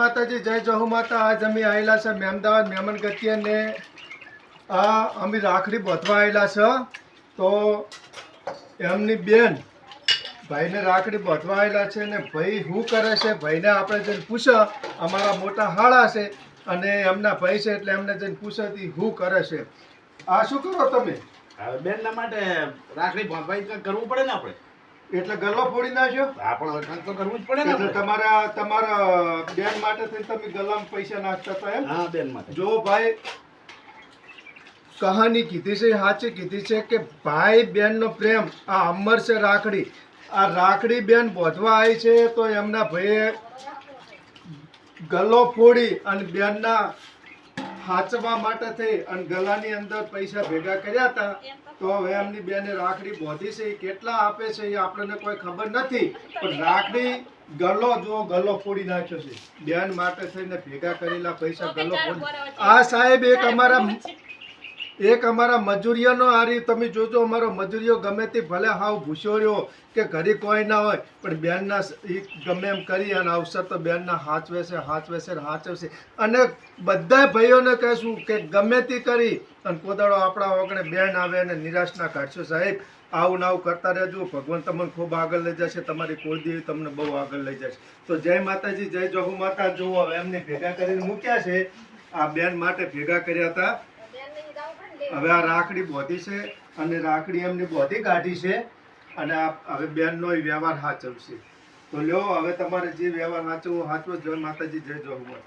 માતાજી, જય જહુ માતા. આજ અમે આવેલા છે મહેમદાવાદ મહેમાન ગતિ અને આ અમે રાખડી બાંધવા આવેલા છે. તો એમની બેન ભાઈને રાખડી બાંધવા આવેલા છે ને ભાઈ શું કરે છે? ભાઈને આપણે જઈને પૂછે. અમારા મોટા હાળા છે અને એમના ભાઈ છે એટલે એમને જઈને તી શું કરે છે. આ શું કરો તમે? બેનના માટે રાખડી બાંધવાય કરવું પડે ને આપણે? એટલે ગલ્લો ફોડી નાખ્યો હા પણ કંઈક તો કરવું જ પડે ને તમારા તમારા બેન માટે થઈને તમે ગલ્લામાં પૈસા નાખતા હતા એમ? હા બેન માટે. જો ભાઈ કહાની કીધી છે સાચી કીધી છે કે ભાઈ બેનનો પ્રેમ આ અમર છે રાખડી. આ રાખડી બેન બોધવા આવી છે તો એમના ભાઈએ ગલ્લો ફોડી અને બેનના હાચવા માટે થઈ અને ગલાની અંદર પૈસા ભેગા કર્યા હતા તો હવે એમની બેને રાખડી બોધી છે. એ કેટલા આપે છે એ આપણને કોઈ ખબર નથી. પણ રાખડી ગલો જો ગલો ફોડી નાખ્યો છે. બેન માટે થઈને ભેગા કરેલા પૈસા ગલો ફોડી આ સાહેબ એક અમારા એક અમારા મજૂરીઓનો આ રીત. તમે જોજો, અમારો મજૂરીઓ ગમે તે ભલે હાવ ભૂસ્યો રહ્યો કે ઘરે કોઈ ના હોય, પણ બેનના ગમે એમ કરી અને અવસર તો બેનના હાચવે છે હાચવે છે હાથ હાચવશે. અને બધા ભાઈઓને કહેશું કે ગમે તે કરી અને કોદાળો આપણા વગણે બેન આવે અને નિરાશ ના કાઢશો. સાહેબ, આવું ને આવું કરતા રહેજો. ભગવાન તમને ખૂબ આગળ લઈ જશે. તમારી કુળદેવી તમને બહુ આગળ લઈ જશે. તો જય માતાજી, જય જોહુ માતા. જુઓ, એમને ભેગા કરીને મૂક્યા છે. આ બેન માટે ભેગા કર્યા હતા. હવે આ રાખડી બોધી છે અને રાખડી એમની બોધી કાઢી છે અને આ હવે બેનનો વ્યવહાર સાચવશે તો લ્યો, હવે તમારે જે વ્યવહાર સાચવો સાચવો જય માતાજી, જય જોહુ માતા